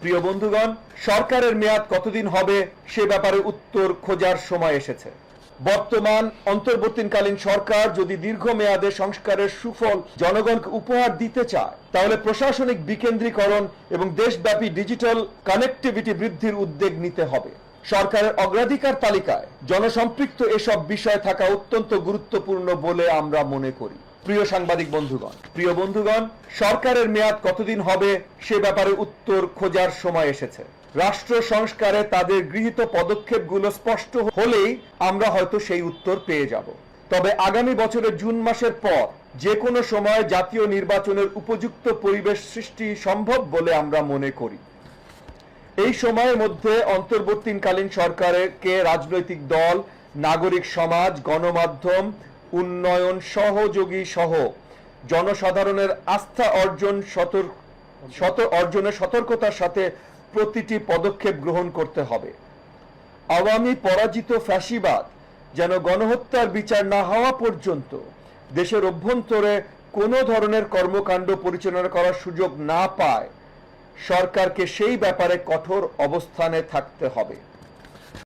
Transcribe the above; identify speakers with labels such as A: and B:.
A: প্রিয় বন্ধুগণ, সরকারের মেয়াদ কতদিন হবে সে ব্যাপারে উত্তর খোঁজার সময় এসেছে। বর্তমান, অন্তর্বর্তীকালীন সরকার যদি দীর্ঘমেয়াদে সংস্কারের সুফল জনগণকে উপহার দিতে চায়, তাহলে প্রশাসনিক বিকেন্দ্রীকরণ এবং দেশব্যাপী ডিজিটাল কানেক্টিভিটি বৃদ্ধির উদ্যোগ নিতে হবে। সরকারের অগ্রাধিকার তালিকায় জনসম্পৃক্ত এসব বিষয় থাকা অত্যন্ত গুরুত্বপূর্ণ বলে আমরা মনে করি। প্রিয় সাংবাদিক বন্ধুগণ, প্রিয় বন্ধুগণ, সরকারের মেয়াদ কতদিন হবে সে ব্যাপারে উত্তর খোঁজার সময় এসেছে। রাষ্ট্র সংস্কারে তাদের গৃহীত পদক্ষেপগুলো স্পষ্ট হলেই আমরা হয়তো সেই উত্তর পেয়ে যাব। তবে আগামী বছরের জুন মাসের পর যে কোনো সময় জাতীয় নির্বাচনের উপযুক্ত পরিবেশ সৃষ্টি সম্ভব বলে আমরা মনে করি। এই সময়ের মধ্যে অন্তর্বর্তীকালীন সরকারকে রাজনৈতিক দল, নাগরিক সমাজ, গণমাধ্যম উন্নয়ন সহযোগী সহ জনসাধারণের আস্থা অর্জন সতর্ক অর্জনের সতর্কতার সাথে প্রতিটি পদক্ষেপ গ্রহণ করতে হবে। আওয়ামী পরাজিত ফ্যাসিবাদ যেন গণহত্যার বিচার না হওয়া পর্যন্ত দেশের অভ্যন্তরে কোনো ধরনের কর্মকাণ্ড পরিচালনা করার সুযোগ না পায়, সরকারকে সেই ব্যাপারে কঠোর অবস্থানে থাকতে হবে।